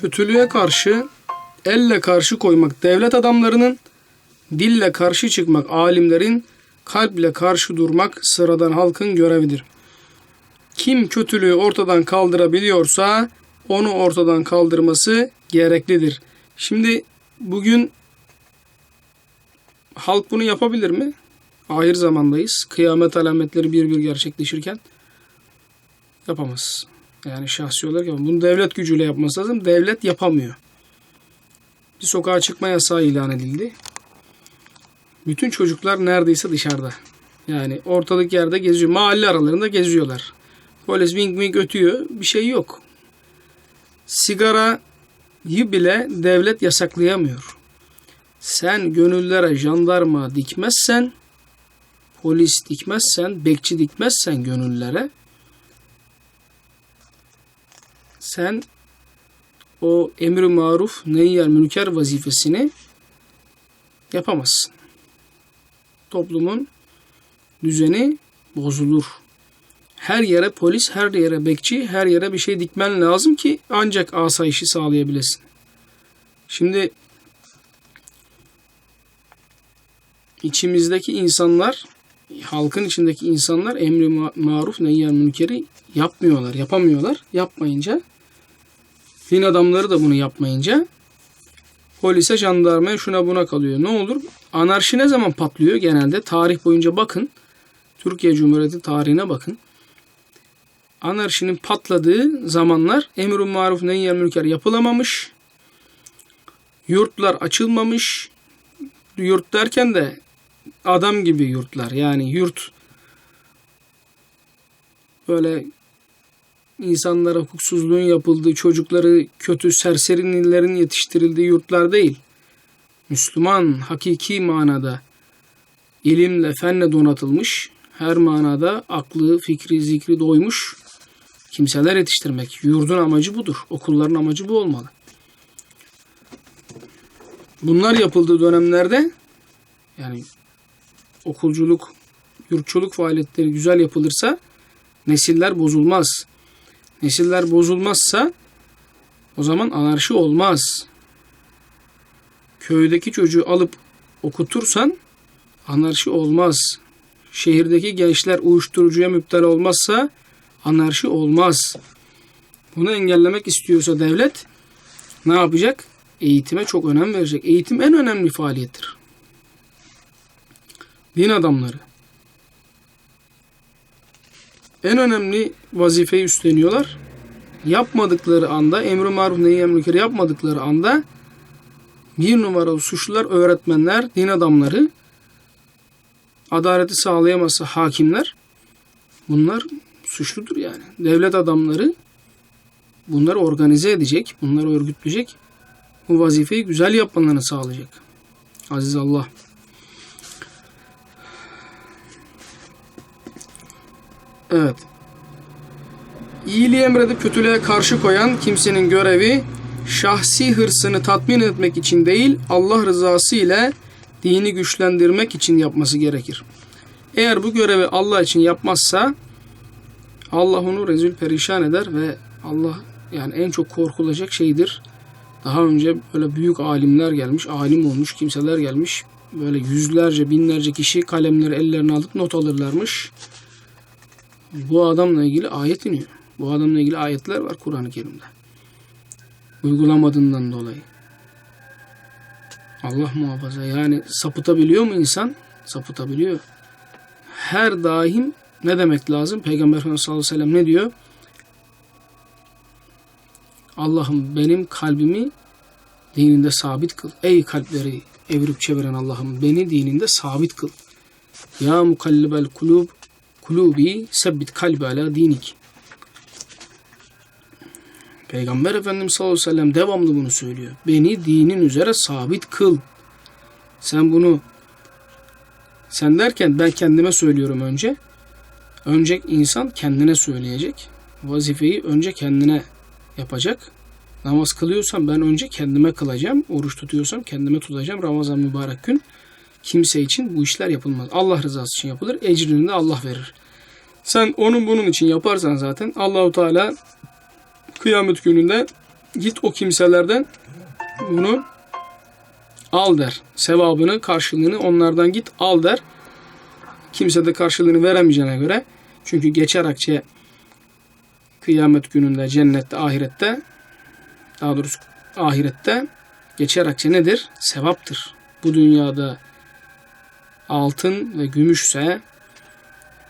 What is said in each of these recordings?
Kötülüğe karşı elle karşı koymak devlet adamlarının, dille karşı çıkmak alimlerin, kalple karşı durmak sıradan halkın görevidir. Kim kötülüğü ortadan kaldırabiliyorsa onu ortadan kaldırması gereklidir. Şimdi bugün halk bunu yapabilir mi? Ahir zamandayız. Kıyamet alametleri bir bir gerçekleşirken yapamaz. Yani şahsi olarak yapamaz. Bunu devlet gücüyle yapması lazım. Devlet yapamıyor. Bir sokağa çıkma yasağı ilan edildi. Bütün çocuklar neredeyse dışarıda. Yani ortalık yerde geziyor. Mahalle aralarında geziyorlar. Polis wing wing ötüyor. Bir şey yok. Sigarayı bile devlet yasaklayamıyor. Sen gönüllere jandarma dikmezsen, polis dikmezsen, bekçi dikmezsen gönüllere sen o emri maruf neyyer münker vazifesini yapamazsın. Toplumun düzeni bozulur. Her yere polis, her yere bekçi, her yere bir şey dikmen lazım ki ancak asayişi sağlayabilesin. Şimdi içimizdeki insanlar, halkın içindeki insanlar emri ma- maruf neyyer münkeri yapmıyorlar, yapamıyorlar. Yapmayınca din adamları da bunu yapmayınca polise, jandarmaya şuna buna kalıyor. Ne olur? Anarşi ne zaman patlıyor genelde? Tarih boyunca bakın. Türkiye Cumhuriyeti tarihine bakın. Anarşinin patladığı zamanlar emr-i maruf neyyer münker yapılamamış. Yurtlar açılmamış. Yurt derken de adam gibi yurtlar. Yani yurt böyle insanlara hukuksuzluğun yapıldığı, çocukları kötü serserinilerin yetiştirildiği yurtlar değil. Müslüman hakiki manada ilimle, fenle donatılmış, her manada aklı, fikri, zikri doymuş kimseler yetiştirmek. Yurdun amacı budur. Okulların amacı bu olmalı. Bunlar yapıldığı dönemlerde yani okulculuk, yurtçuluk faaliyetleri güzel yapılırsa nesiller bozulmaz. Nesiller bozulmazsa o zaman anarşi olmaz. Köydeki çocuğu alıp okutursan anarşi olmaz. Şehirdeki gençler uyuşturucuya müptel olmazsa anarşi olmaz. Bunu engellemek istiyorsa devlet ne yapacak? Eğitime çok önem verecek. Eğitim en önemli faaliyettir. Din adamları en önemli vazifeyi üstleniyorlar. Yapmadıkları anda emri maruf neyi emrükeri yapmadıkları anda bir numaralı suçlular öğretmenler, din adamları, adaleti sağlayamazsa hakimler bunlar suçludur yani. Devlet adamları bunları organize edecek, bunları örgütleyecek. Bu vazifeyi güzel yapmalarını sağlayacak. Aziz Allah. Evet. İyiliği emredip kötülüğe karşı koyan kimsenin görevi şahsi hırsını tatmin etmek için değil Allah rızası ile dini güçlendirmek için yapması gerekir. Eğer bu görevi Allah için yapmazsa Allah onu rezil perişan eder ve Allah yani en çok korkulacak şeydir. Daha önce böyle büyük alimler gelmiş, alim olmuş kimseler gelmiş. Böyle yüzlerce, binlerce kişi kalemleri ellerine alıp not alırlarmış. Bu adamla ilgili ayet iniyor. Bu adamla ilgili ayetler var Kur'an-ı Kerim'de. Uygulamadığından dolayı. Allah muhafaza. Yani sapıtabiliyor mu insan? Sapıtabiliyor. Her daim ne demek lazım? Peygamber Efendimiz sallallahu aleyhi ve sellem ne diyor? Allah'ım benim kalbimi dininde sabit kıl. Ey kalpleri evirip çeviren Allah'ım beni dininde sabit kıl. Ya mukallibel kulub kulubi sebbit kalbi ala dinik. Peygamber Efendimiz sallallahu aleyhi ve sellem devamlı bunu söylüyor. Beni dinin üzere sabit kıl. Sen bunu sen derken ben kendime söylüyorum önce. Önce insan kendine söyleyecek. Vazifeyi önce kendine yapacak. Namaz kılıyorsam ben önce kendime kılacağım. Oruç tutuyorsam kendime tutacağım. Ramazan mübarek gün kimse için bu işler yapılmaz. Allah rızası için yapılır. Ecrini de Allah verir. Sen onun bunun için yaparsan zaten Allahu Teala kıyamet gününde Git o kimselerden bunu al der. Sevabını, karşılığını onlardan git al der. Kimse de karşılığını veremeyeceğine göre çünkü geçer akçe kıyamet gününde, cennette, ahirette daha doğrusu ahirette geçer akçe nedir? Sevaptır. Bu dünyada altın ve gümüşse,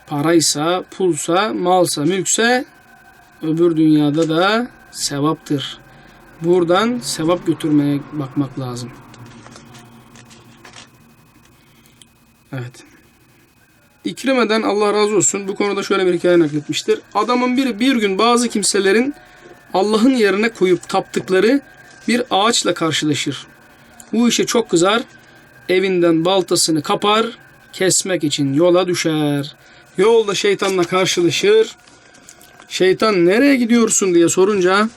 paraysa, pulsa, malsa, mülkse öbür dünyada da sevaptır. Buradan sevap götürmeye bakmak lazım. Evet. İkrime'den Allah razı olsun bu konuda şöyle bir hikaye nakletmiştir. Adamın biri bir gün bazı kimselerin Allah'ın yerine koyup taptıkları bir ağaçla karşılaşır. Bu işe çok kızar, evinden baltasını kapar, kesmek için yola düşer. Yolda şeytanla karşılaşır. Şeytan nereye gidiyorsun diye sorunca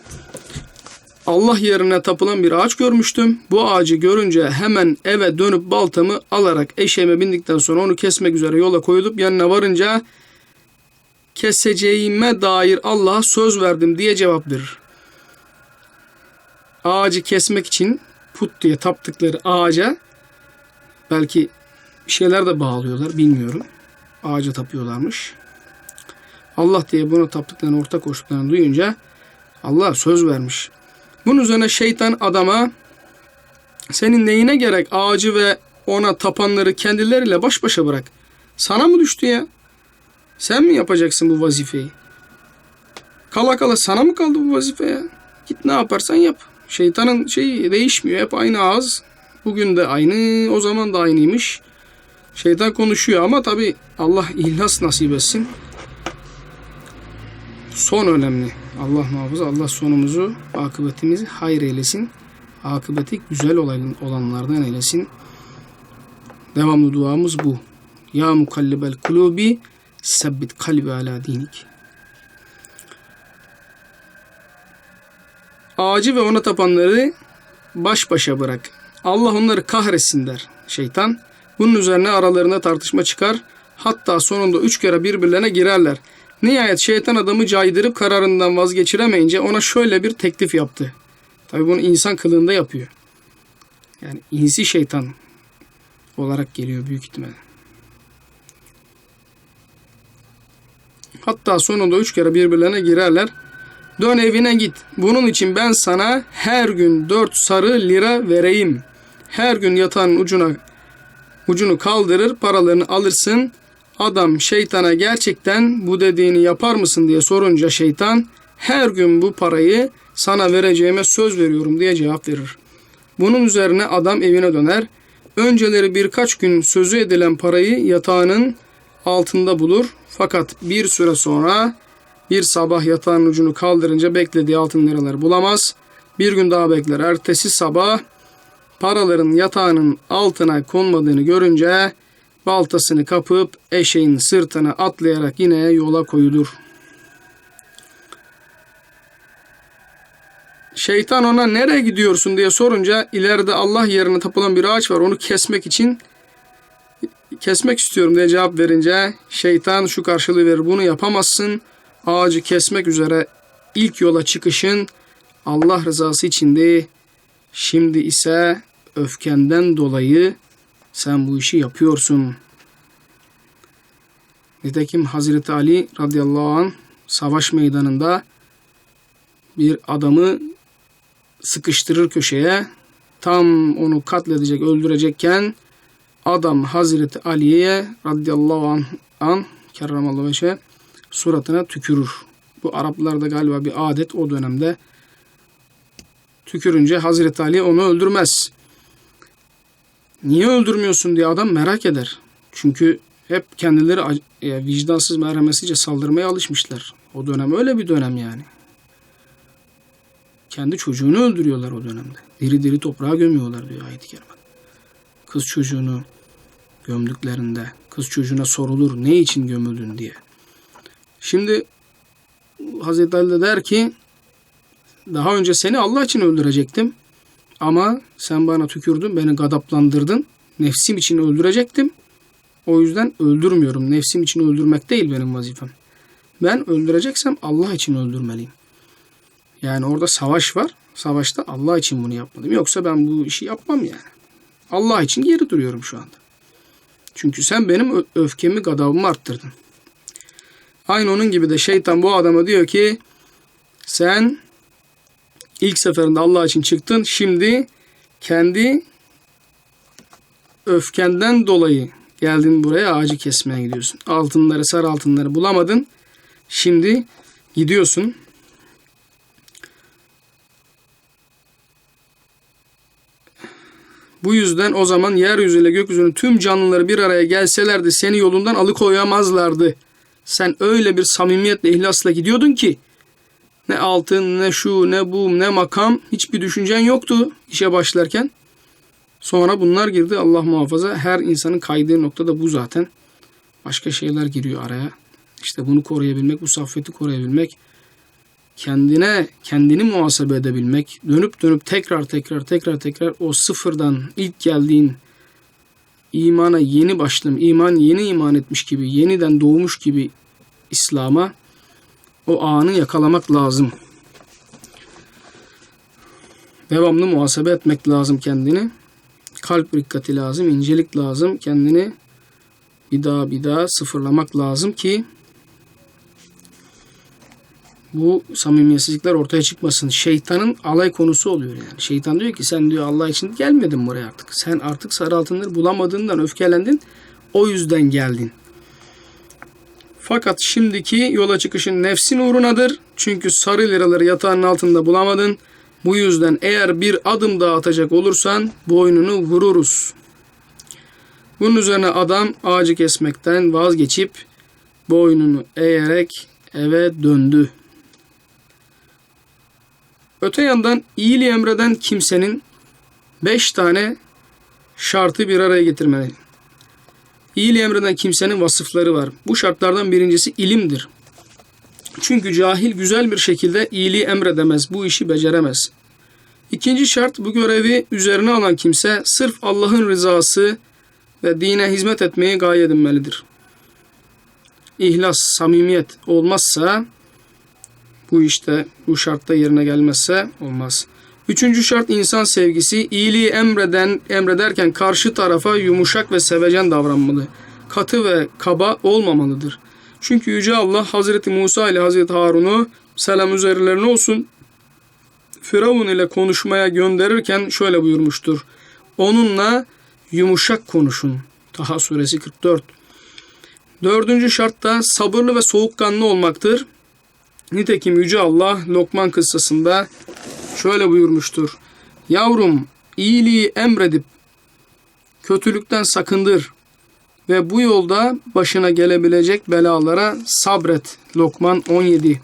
Allah yerine tapılan bir ağaç görmüştüm. Bu ağacı görünce hemen eve dönüp baltamı alarak eşeğime bindikten sonra onu kesmek üzere yola koyulup yanına varınca keseceğime dair Allah'a söz verdim diye cevap verir. Ağacı kesmek için put diye taptıkları ağaca belki bir şeyler de bağlıyorlar bilmiyorum. Ağaca tapıyorlarmış. Allah diye buna taptıklarını ortak koştuklarını duyunca Allah söz vermiş. Bunun üzerine şeytan adama senin neyine gerek ağacı ve ona tapanları kendileriyle baş başa bırak. Sana mı düştü ya? Sen mi yapacaksın bu vazifeyi? Kala kala sana mı kaldı bu vazife ya? Git ne yaparsan yap. Şeytanın şeyi değişmiyor. Hep aynı ağız. Bugün de aynı, o zaman da aynıymış. Şeytan konuşuyor ama tabi Allah ihlas nasip etsin. Son önemli. Allah muhafaza, Allah sonumuzu, akıbetimizi hayır eylesin. Akıbeti güzel olan- olanlardan eylesin. Devamlı duamız bu. Ya mukallibel kulubi sebbit kalbi ala dinik. Ağacı ve ona tapanları baş başa bırak. Allah onları kahretsin der şeytan. Bunun üzerine aralarında tartışma çıkar. Hatta sonunda üç kere birbirlerine girerler. Nihayet şeytan adamı caydırıp kararından vazgeçiremeyince ona şöyle bir teklif yaptı. Tabi bunu insan kılığında yapıyor. Yani insi şeytan olarak geliyor büyük ihtimalle. Hatta sonunda üç kere birbirlerine girerler. Dön evine git. Bunun için ben sana her gün dört sarı lira vereyim. Her gün yatağın ucuna ucunu kaldırır paralarını alırsın. Adam şeytana gerçekten bu dediğini yapar mısın diye sorunca şeytan her gün bu parayı sana vereceğime söz veriyorum diye cevap verir. Bunun üzerine adam evine döner. Önceleri birkaç gün sözü edilen parayı yatağının altında bulur. Fakat bir süre sonra bir sabah yatağın ucunu kaldırınca beklediği altın liraları bulamaz. Bir gün daha bekler. Ertesi sabah paraların yatağının altına konmadığını görünce baltasını kapıp eşeğin sırtına atlayarak yine yola koyulur. Şeytan ona nereye gidiyorsun diye sorunca ileride Allah yerine tapılan bir ağaç var onu kesmek için kesmek istiyorum diye cevap verince şeytan şu karşılığı verir bunu yapamazsın ağacı kesmek üzere ilk yola çıkışın Allah rızası içindi. Şimdi ise öfkenden dolayı sen bu işi yapıyorsun. Nitekim Hazreti Ali radıyallahu an savaş meydanında bir adamı sıkıştırır köşeye. Tam onu katledecek, öldürecekken adam Hazreti Ali'ye radıyallahu an, an kerramallahu veçhe suratına tükürür. Bu Araplarda galiba bir adet o dönemde. Tükürünce Hazreti Ali onu öldürmez. Niye öldürmüyorsun diye adam merak eder. Çünkü hep kendileri e, vicdansız merhametsizce saldırmaya alışmışlar. O dönem öyle bir dönem yani. Kendi çocuğunu öldürüyorlar o dönemde. Diri diri toprağa gömüyorlar diyor ayet-i kerime. Kız çocuğunu gömdüklerinde kız çocuğuna sorulur ne için gömüldün diye. Şimdi Hazreti Ali de der ki daha önce seni Allah için öldürecektim. Ama sen bana tükürdün, beni gadaplandırdın. Nefsim için öldürecektim. O yüzden öldürmüyorum. Nefsim için öldürmek değil benim vazifem. Ben öldüreceksem Allah için öldürmeliyim. Yani orada savaş var. Savaşta Allah için bunu yapmadım. Yoksa ben bu işi yapmam yani. Allah için geri duruyorum şu anda. Çünkü sen benim öfkemi, gadabımı arttırdın. Aynı onun gibi de şeytan bu adama diyor ki sen ilk seferinde Allah için çıktın. Şimdi kendi öfkenden dolayı geldin buraya ağacı kesmeye gidiyorsun. Altınları, sarı altınları bulamadın. Şimdi gidiyorsun. Bu yüzden o zaman yeryüzüyle gökyüzünün tüm canlıları bir araya gelselerdi seni yolundan alıkoyamazlardı. Sen öyle bir samimiyetle, ihlasla gidiyordun ki ne altın, ne şu, ne bu, ne makam hiçbir düşüncen yoktu işe başlarken. Sonra bunlar girdi Allah muhafaza. Her insanın kaydığı nokta da bu zaten. Başka şeyler giriyor araya. İşte bunu koruyabilmek, bu saffeti koruyabilmek, kendine, kendini muhasebe edebilmek, dönüp dönüp tekrar tekrar tekrar tekrar o sıfırdan ilk geldiğin imana yeni başlam, iman yeni iman etmiş gibi, yeniden doğmuş gibi İslam'a o anı yakalamak lazım. Devamlı muhasebe etmek lazım kendini. Kalp rikkati lazım, incelik lazım. Kendini bir daha bir daha sıfırlamak lazım ki bu samimiyetsizlikler ortaya çıkmasın. Şeytanın alay konusu oluyor yani. Şeytan diyor ki sen diyor Allah için gelmedin buraya artık. Sen artık sarı altınları bulamadığından öfkelendin. O yüzden geldin. Fakat şimdiki yola çıkışın nefsin uğrunadır. Çünkü sarı liraları yatağın altında bulamadın. Bu yüzden eğer bir adım daha atacak olursan boynunu vururuz. Bunun üzerine adam ağacı kesmekten vazgeçip boynunu eğerek eve döndü. Öte yandan iyiliği emreden kimsenin beş tane şartı bir araya getirmeli. İyiliği emreden kimsenin vasıfları var. Bu şartlardan birincisi ilimdir. Çünkü cahil güzel bir şekilde iyiliği emredemez, bu işi beceremez. İkinci şart bu görevi üzerine alan kimse sırf Allah'ın rızası ve dine hizmet etmeyi gaye edinmelidir. İhlas, samimiyet olmazsa bu işte bu şartta yerine gelmezse olmaz. Üçüncü şart insan sevgisi. İyiliği emreden emrederken karşı tarafa yumuşak ve sevecen davranmalı. Katı ve kaba olmamalıdır. Çünkü Yüce Allah Hazreti Musa ile Hazreti Harun'u selam üzerlerine olsun Firavun ile konuşmaya gönderirken şöyle buyurmuştur. Onunla yumuşak konuşun. Taha suresi 44. Dördüncü şart da sabırlı ve soğukkanlı olmaktır. Nitekim Yüce Allah Lokman kıssasında şöyle buyurmuştur. Yavrum iyiliği emredip kötülükten sakındır ve bu yolda başına gelebilecek belalara sabret. Lokman 17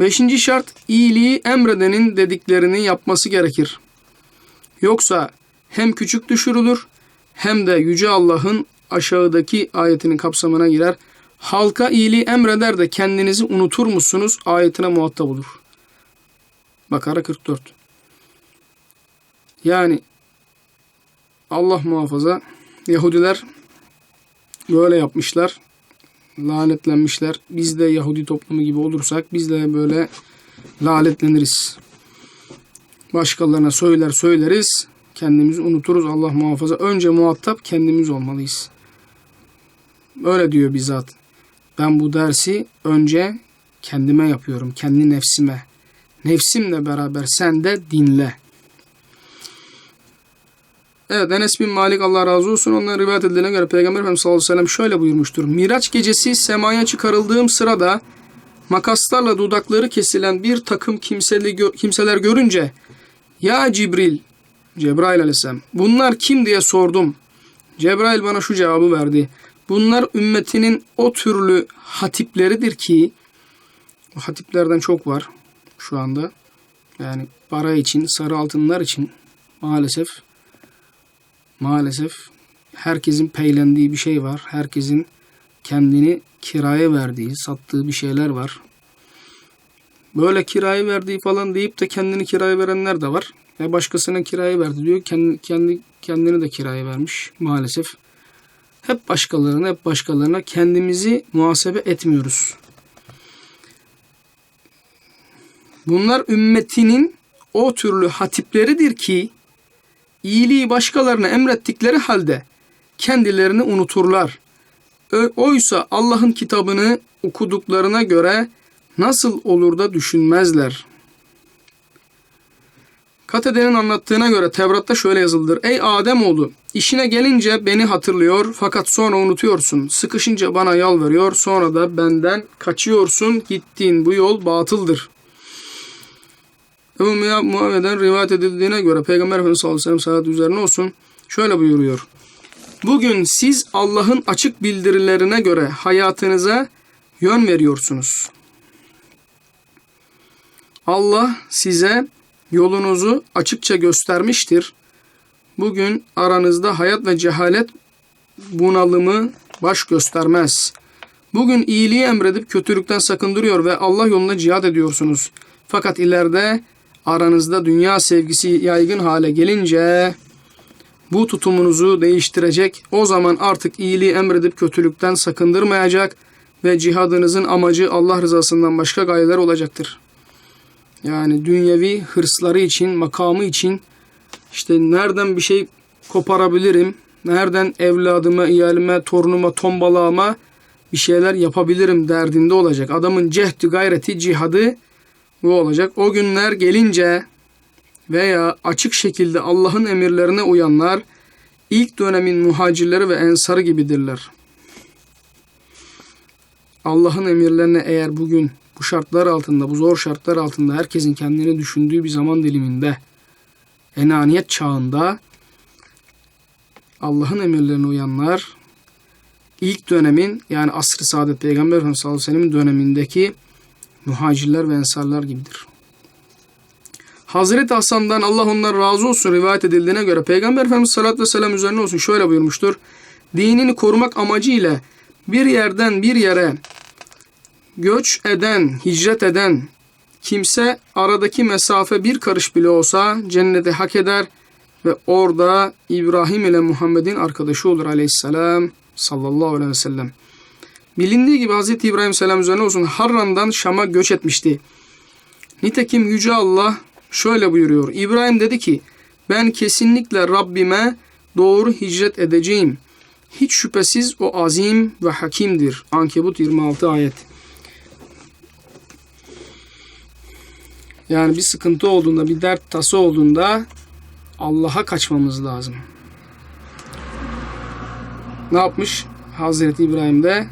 Beşinci şart iyiliği emredenin dediklerini yapması gerekir. Yoksa hem küçük düşürülür hem de Yüce Allah'ın aşağıdaki ayetinin kapsamına girer. Halka iyiliği emreder de kendinizi unutur musunuz? Ayetine muhatap olur. Bakara 44. Yani Allah muhafaza Yahudiler böyle yapmışlar. Lanetlenmişler. Biz de Yahudi toplumu gibi olursak biz de böyle lanetleniriz. Başkalarına söyler söyleriz. Kendimizi unuturuz Allah muhafaza. Önce muhatap kendimiz olmalıyız. Öyle diyor bizzat. Ben bu dersi önce kendime yapıyorum. Kendi nefsime. Nefsimle beraber sen de dinle. Evet Enes bin Malik Allah razı olsun ondan rivayet edilene göre Peygamber Efendimiz sallallahu aleyhi ve sellem şöyle buyurmuştur. Miraç gecesi semaya çıkarıldığım sırada makaslarla dudakları kesilen bir takım kimseli, kimseler görünce Ya Cibril, Cebrail aleyhisselam bunlar kim diye sordum. Cebrail bana şu cevabı verdi. Bunlar ümmetinin o türlü hatipleridir ki hatiplerden çok var şu anda. Yani para için, sarı altınlar için maalesef maalesef herkesin peylendiği bir şey var. Herkesin kendini kiraya verdiği, sattığı bir şeyler var. Böyle kiraya verdiği falan deyip de kendini kiraya verenler de var. Ve başkasına kiraya verdi diyor. Kendi, kendi kendini de kiraya vermiş maalesef. Hep başkalarına, hep başkalarına kendimizi muhasebe etmiyoruz. Bunlar ümmetinin o türlü hatipleridir ki iyiliği başkalarına emrettikleri halde kendilerini unuturlar. Oysa Allah'ın kitabını okuduklarına göre nasıl olur da düşünmezler. Katede'nin anlattığına göre Tevrat'ta şöyle yazılıdır. Ey Ademoğlu işine gelince beni hatırlıyor fakat sonra unutuyorsun. Sıkışınca bana yalvarıyor sonra da benden kaçıyorsun. Gittiğin bu yol batıldır. Ebu Muaviye'den rivayet edildiğine göre Peygamber Efendimiz sallallahu aleyhi ve sellem üzerine olsun. Şöyle buyuruyor. Bugün siz Allah'ın açık bildirilerine göre hayatınıza yön veriyorsunuz. Allah size yolunuzu açıkça göstermiştir. Bugün aranızda hayat ve cehalet bunalımı baş göstermez. Bugün iyiliği emredip kötülükten sakındırıyor ve Allah yolunda cihad ediyorsunuz. Fakat ileride aranızda dünya sevgisi yaygın hale gelince bu tutumunuzu değiştirecek. O zaman artık iyiliği emredip kötülükten sakındırmayacak ve cihadınızın amacı Allah rızasından başka gayeler olacaktır. Yani dünyevi hırsları için, makamı için işte nereden bir şey koparabilirim, nereden evladıma, iyalime, torunuma, tombalağıma bir şeyler yapabilirim derdinde olacak. Adamın cehdi, gayreti, cihadı bu olacak. O günler gelince veya açık şekilde Allah'ın emirlerine uyanlar ilk dönemin muhacirleri ve ensarı gibidirler. Allah'ın emirlerine eğer bugün bu şartlar altında, bu zor şartlar altında herkesin kendini düşündüğü bir zaman diliminde enaniyet çağında Allah'ın emirlerine uyanlar ilk dönemin yani asr-ı saadet Peygamber sallallahu aleyhi ve sellem'in dönemindeki muhacirler ve ensarlar gibidir. Hazreti Hasan'dan Allah ondan razı olsun rivayet edildiğine göre Peygamber Efendimiz sallallahu ve sellem üzerine olsun şöyle buyurmuştur. Dinini korumak amacıyla bir yerden bir yere göç eden, hicret eden kimse aradaki mesafe bir karış bile olsa cennete hak eder ve orada İbrahim ile Muhammed'in arkadaşı olur aleyhisselam sallallahu aleyhi ve sellem. Bilindiği gibi Hz. İbrahim selam üzerine olsun Harran'dan Şam'a göç etmişti. Nitekim Yüce Allah şöyle buyuruyor. İbrahim dedi ki ben kesinlikle Rabbime doğru hicret edeceğim. Hiç şüphesiz o azim ve hakimdir. Ankebut 26 ayet. Yani bir sıkıntı olduğunda, bir dert tası olduğunda Allah'a kaçmamız lazım. Ne yapmış? Hazreti İbrahim de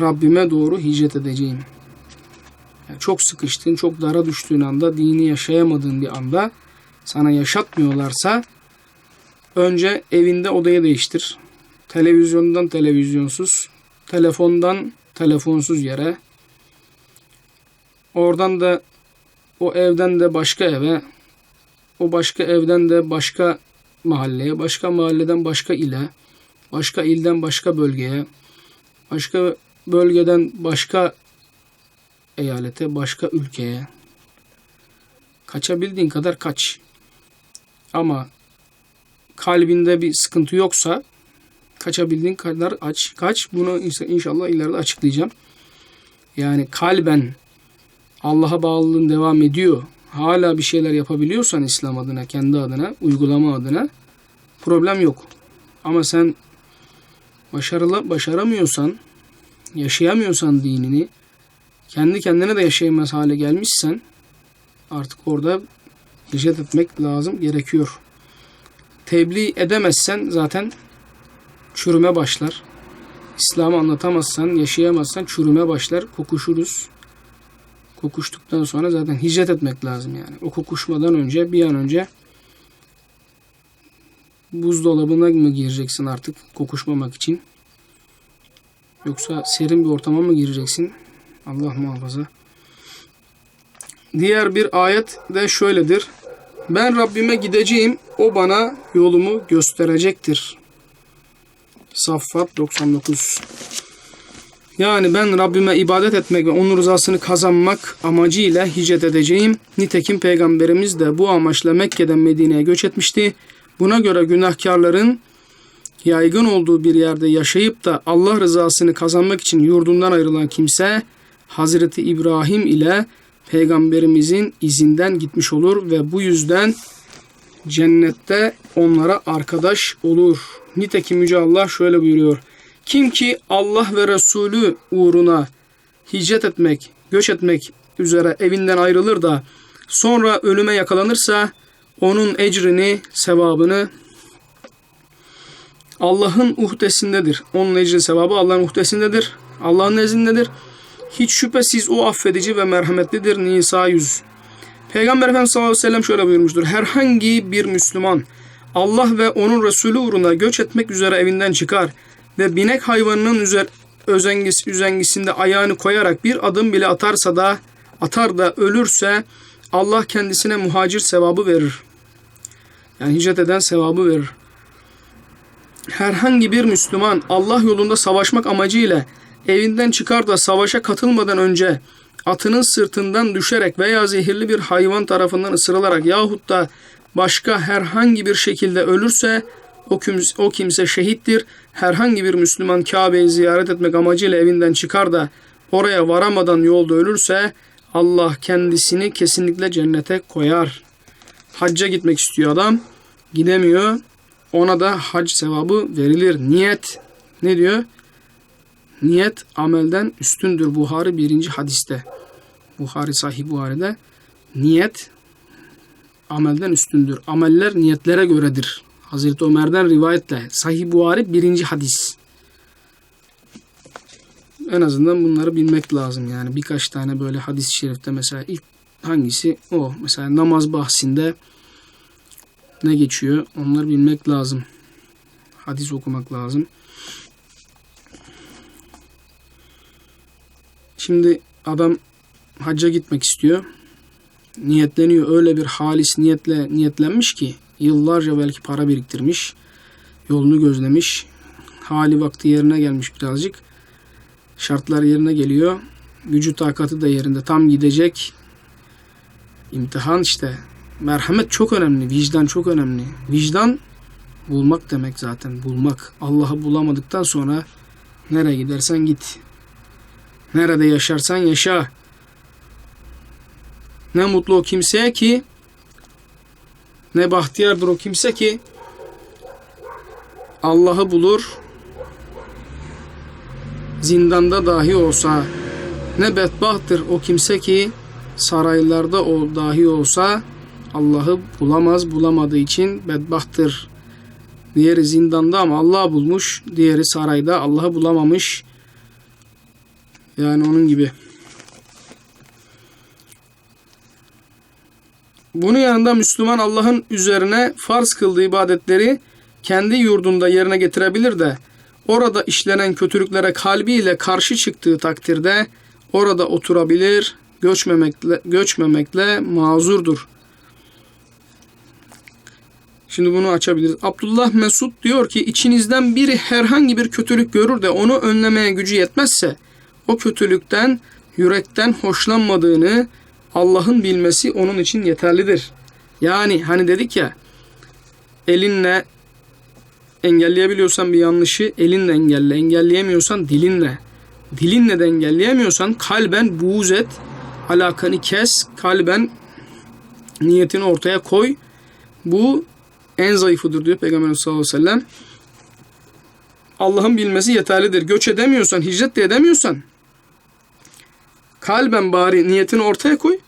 Rabbime doğru hicret edeceğim. Yani çok sıkıştığın, çok dara düştüğün anda, dini yaşayamadığın bir anda sana yaşatmıyorlarsa önce evinde odayı değiştir. Televizyondan televizyonsuz, telefondan telefonsuz yere, oradan da o evden de başka eve, o başka evden de başka mahalleye, başka mahalleden başka ile, başka ilden başka bölgeye, başka bölgeden başka eyalete, başka ülkeye. Kaçabildiğin kadar kaç. Ama kalbinde bir sıkıntı yoksa kaçabildiğin kadar aç, kaç. Bunu inşallah ileride açıklayacağım. Yani kalben Allah'a bağlılığın devam ediyor. Hala bir şeyler yapabiliyorsan İslam adına, kendi adına, uygulama adına problem yok. Ama sen başarılı başaramıyorsan, yaşayamıyorsan dinini, kendi kendine de yaşayamaz hale gelmişsen artık orada hicret etmek lazım, gerekiyor. Tebliğ edemezsen zaten çürüme başlar. İslam'ı anlatamazsan, yaşayamazsan çürüme başlar, kokuşuruz. Kokuştuktan sonra zaten hicret etmek lazım yani. O kokuşmadan önce bir an önce buzdolabına mı gireceksin artık kokuşmamak için? Yoksa serin bir ortama mı gireceksin? Allah muhafaza. Diğer bir ayet de şöyledir. Ben Rabbime gideceğim, o bana yolumu gösterecektir. Saffat 99 Yani ben Rabbime ibadet etmek ve onun rızasını kazanmak amacıyla hicret edeceğim. Nitekim Peygamberimiz de bu amaçla Mekke'den Medine'ye göç etmişti. Buna göre günahkarların yaygın olduğu bir yerde yaşayıp da Allah rızasını kazanmak için yurdundan ayrılan kimse Hazreti İbrahim ile peygamberimizin izinden gitmiş olur ve bu yüzden cennette onlara arkadaş olur. Nitekim Yüce Allah şöyle buyuruyor. Kim ki Allah ve Resulü uğruna hicret etmek, göç etmek üzere evinden ayrılır da sonra ölüme yakalanırsa onun ecrini, sevabını Allah'ın uhdesindedir. Onun ecri sevabı Allah'ın uhdesindedir. Allah'ın nezdindedir. Hiç şüphesiz o affedici ve merhametlidir. Nisa 100 Peygamber Efendimiz sallallahu aleyhi ve sellem şöyle buyurmuştur. Herhangi bir Müslüman Allah ve onun Resulü uğruna göç etmek üzere evinden çıkar ve binek hayvanının üzer, özengisi, üzengisinde ayağını koyarak bir adım bile atarsa da atar da ölürse Allah kendisine muhacir sevabı verir. Yani hicret eden sevabı verir. Herhangi bir Müslüman Allah yolunda savaşmak amacıyla evinden çıkar da savaşa katılmadan önce atının sırtından düşerek veya zehirli bir hayvan tarafından ısırılarak yahut da başka herhangi bir şekilde ölürse o kimse, o kimse şehittir. Herhangi bir Müslüman Kabe'yi ziyaret etmek amacıyla evinden çıkar da oraya varamadan yolda ölürse Allah kendisini kesinlikle cennete koyar. Hacca gitmek istiyor adam. Gidemiyor. Ona da hac sevabı verilir. Niyet ne diyor? Niyet amelden üstündür. Buhari birinci hadiste. Buhari sahih Buhari'de niyet amelden üstündür. Ameller niyetlere göredir. Hazreti Ömer'den rivayetle. Sahih Buhari birinci hadis. En azından bunları bilmek lazım. Yani birkaç tane böyle hadis-i şerifte mesela ilk hangisi o. Mesela namaz bahsinde ne geçiyor onları bilmek lazım. Hadis okumak lazım. Şimdi adam hacca gitmek istiyor. Niyetleniyor. Öyle bir halis niyetle niyetlenmiş ki yıllarca belki para biriktirmiş. Yolunu gözlemiş. Hali vakti yerine gelmiş birazcık. Şartlar yerine geliyor. Gücü takatı da yerinde. Tam gidecek. İmtihan işte. Merhamet çok önemli. Vicdan çok önemli. Vicdan bulmak demek zaten. Bulmak. Allah'ı bulamadıktan sonra nereye gidersen git. Nerede yaşarsan yaşa. Ne mutlu o kimseye ki ne bahtiyardır o kimse ki Allah'ı bulur zindanda dahi olsa ne bedbahttır o kimse ki saraylarda o dahi olsa Allah'ı bulamaz bulamadığı için bedbahttır. Diğeri zindanda ama Allah'ı bulmuş. Diğeri sarayda Allah'ı bulamamış. Yani onun gibi. Bunun yanında Müslüman Allah'ın üzerine farz kıldığı ibadetleri kendi yurdunda yerine getirebilir de orada işlenen kötülüklere kalbiyle karşı çıktığı takdirde orada oturabilir, göçmemekle, göçmemekle mazurdur. Şimdi bunu açabiliriz. Abdullah Mesud diyor ki içinizden biri herhangi bir kötülük görür de onu önlemeye gücü yetmezse o kötülükten yürekten hoşlanmadığını Allah'ın bilmesi onun için yeterlidir. Yani hani dedik ya elinle engelleyebiliyorsan bir yanlışı elinle engelle. Engelleyemiyorsan dilinle. Dilinle de engelleyemiyorsan kalben buğz et. Alakanı kes. Kalben niyetini ortaya koy. Bu en zayıfıdır diyor Peygamberimiz sallallahu aleyhi ve sellem. Allah'ın bilmesi yeterlidir. Göç edemiyorsan, hicret de edemiyorsan kalben bari niyetini ortaya koy.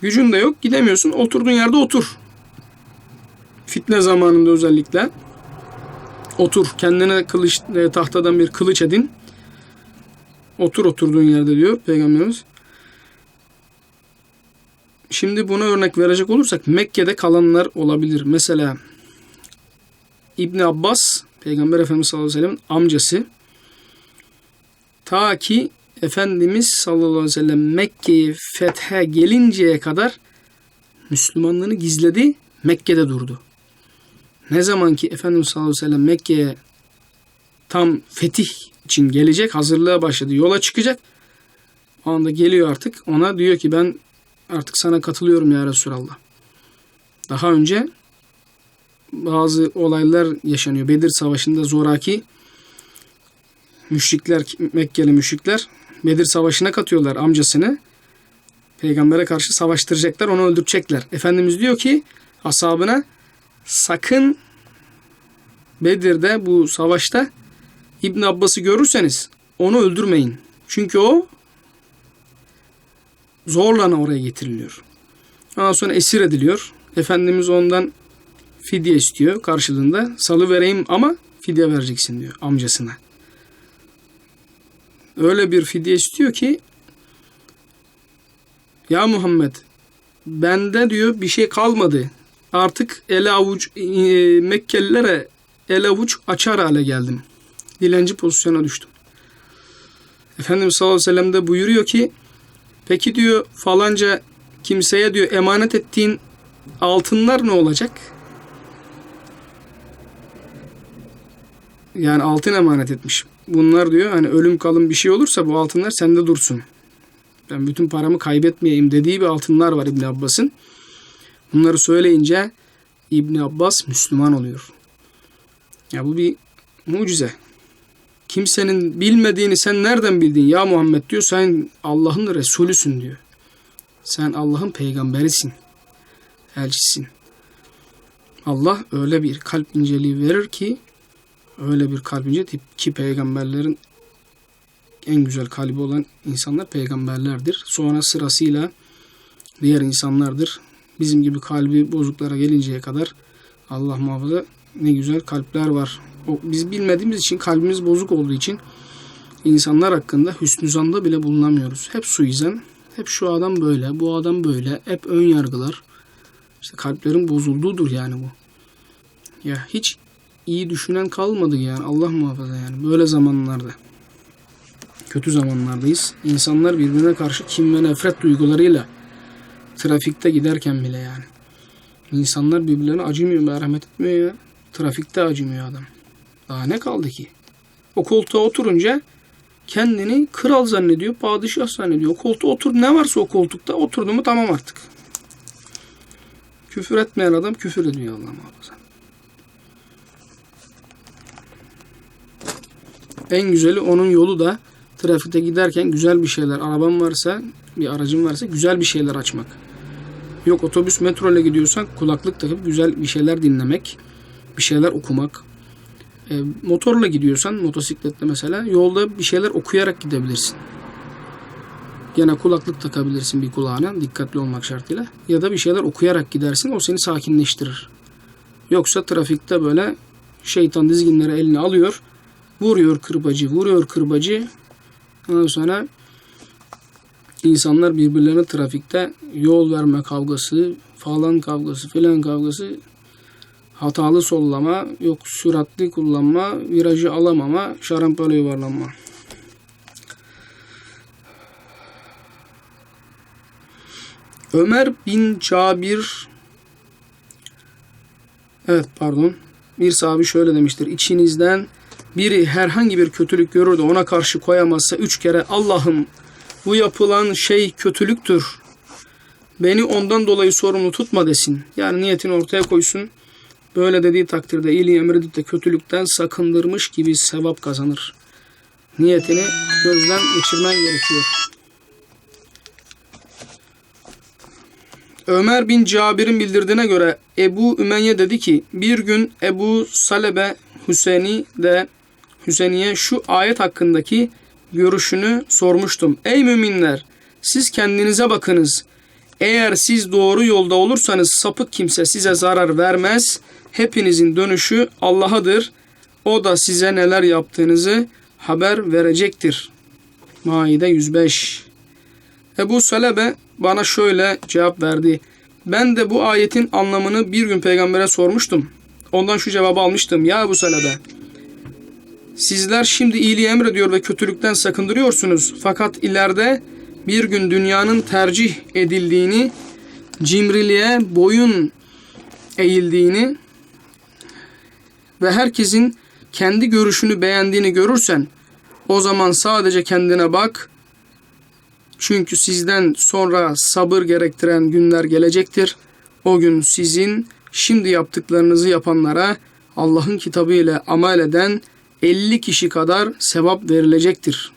Gücün de yok, gidemiyorsun. Oturduğun yerde otur. Fitne zamanında özellikle otur. Kendine kılıç e, tahtadan bir kılıç edin. Otur oturduğun yerde diyor Peygamberimiz. Şimdi buna örnek verecek olursak Mekke'de kalanlar olabilir. Mesela İbn Abbas Peygamber Efendimiz sallallahu aleyhi ve sellem'in amcası ta ki Efendimiz sallallahu aleyhi ve sellem Mekke'yi fethe gelinceye kadar Müslümanlığını gizledi, Mekke'de durdu. Ne zaman ki Efendimiz sallallahu aleyhi ve sellem Mekke'ye tam fetih için gelecek, hazırlığa başladı, yola çıkacak. O anda geliyor artık. Ona diyor ki ben artık sana katılıyorum ya Resulallah. Daha önce bazı olaylar yaşanıyor. Bedir Savaşı'nda zoraki müşrikler, Mekkeli müşrikler Bedir Savaşı'na katıyorlar amcasını. Peygambere karşı savaştıracaklar, onu öldürecekler. Efendimiz diyor ki ashabına sakın Bedir'de bu savaşta İbn Abbas'ı görürseniz onu öldürmeyin. Çünkü o zorla oraya getiriliyor. Ondan sonra esir ediliyor. Efendimiz ondan fidye istiyor karşılığında. Salı vereyim ama fidye vereceksin diyor amcasına. Öyle bir fidye istiyor ki ya Muhammed bende diyor bir şey kalmadı. Artık ele avuç e, Mekkelilere el avuç açar hale geldim. Dilenci pozisyona düştüm. Efendimiz sallallahu aleyhi ve sellem de buyuruyor ki peki diyor falanca kimseye diyor emanet ettiğin altınlar ne olacak? Yani altın emanet etmiş. Bunlar diyor hani ölüm kalım bir şey olursa bu altınlar sende dursun. Ben bütün paramı kaybetmeyeyim dediği bir altınlar var İbn Abbas'ın. Bunları söyleyince İbn Abbas Müslüman oluyor. Ya bu bir mucize. Kimsenin bilmediğini sen nereden bildin ya Muhammed diyor. Sen Allah'ın Resulüsün diyor. Sen Allah'ın peygamberisin. Elçisin. Allah öyle bir kalp inceliği verir ki öyle bir kalp ince ki peygamberlerin en güzel kalbi olan insanlar peygamberlerdir. Sonra sırasıyla diğer insanlardır. Bizim gibi kalbi bozuklara gelinceye kadar Allah muhafaza ne güzel kalpler var. Biz bilmediğimiz için kalbimiz bozuk olduğu için insanlar hakkında hüsnü zanda bile bulunamıyoruz. Hep suizan, hep şu adam böyle, bu adam böyle, hep ön yargılar. İşte kalplerin bozulduğudur yani bu. Ya hiç iyi düşünen kalmadı yani Allah muhafaza yani böyle zamanlarda. Kötü zamanlardayız. İnsanlar birbirine karşı kim ve nefret duygularıyla trafikte giderken bile yani. İnsanlar birbirlerine acımıyor, merhamet etmiyor ya. Trafikte acımıyor adam. Daha ne kaldı ki? O koltuğa oturunca kendini kral zannediyor, padişah zannediyor. O koltuğa otur ne varsa o koltukta oturdu mu tamam artık. Küfür etmeyen adam küfür ediyor Allah muhafaza. En güzeli onun yolu da trafikte giderken güzel bir şeyler, araban varsa, bir aracın varsa güzel bir şeyler açmak. Yok otobüs metro ile gidiyorsan kulaklık takıp güzel bir şeyler dinlemek, bir şeyler okumak. E, motorla gidiyorsan motosikletle mesela yolda bir şeyler okuyarak gidebilirsin. Gene kulaklık takabilirsin bir kulağına dikkatli olmak şartıyla. Ya da bir şeyler okuyarak gidersin o seni sakinleştirir. Yoksa trafikte böyle şeytan dizginleri eline alıyor. Vuruyor kırbacı, vuruyor kırbacı. Ondan sonra insanlar birbirlerine trafikte yol verme kavgası, falan kavgası, filan kavgası, hatalı sollama, yok süratli kullanma, virajı alamama, şarampole yuvarlanma. Ömer bin Cabir Evet pardon. Bir sahabi şöyle demiştir. İçinizden biri herhangi bir kötülük görür de ona karşı koyamazsa üç kere Allah'ım bu yapılan şey kötülüktür. Beni ondan dolayı sorumlu tutma desin. Yani niyetini ortaya koysun. Böyle dediği takdirde iyiliği emredip de kötülükten sakındırmış gibi sevap kazanır. Niyetini gözden geçirmen gerekiyor. Ömer bin Cabir'in bildirdiğine göre Ebu Ümeyye dedi ki bir gün Ebu Salebe Hüseyin'i de Hüseyin'e şu ayet hakkındaki görüşünü sormuştum. Ey müminler siz kendinize bakınız. Eğer siz doğru yolda olursanız sapık kimse size zarar vermez. Hepinizin dönüşü Allah'adır. O da size neler yaptığınızı haber verecektir. Maide 105 Ebu Salebe bana şöyle cevap verdi. Ben de bu ayetin anlamını bir gün peygambere sormuştum. Ondan şu cevabı almıştım. Ya Ebu Salebe Sizler şimdi iyiliği emrediyor ve kötülükten sakındırıyorsunuz. Fakat ileride bir gün dünyanın tercih edildiğini, cimriliğe boyun eğildiğini ve herkesin kendi görüşünü beğendiğini görürsen o zaman sadece kendine bak. Çünkü sizden sonra sabır gerektiren günler gelecektir. O gün sizin şimdi yaptıklarınızı yapanlara Allah'ın kitabı ile amel eden 50 kişi kadar sevap verilecektir.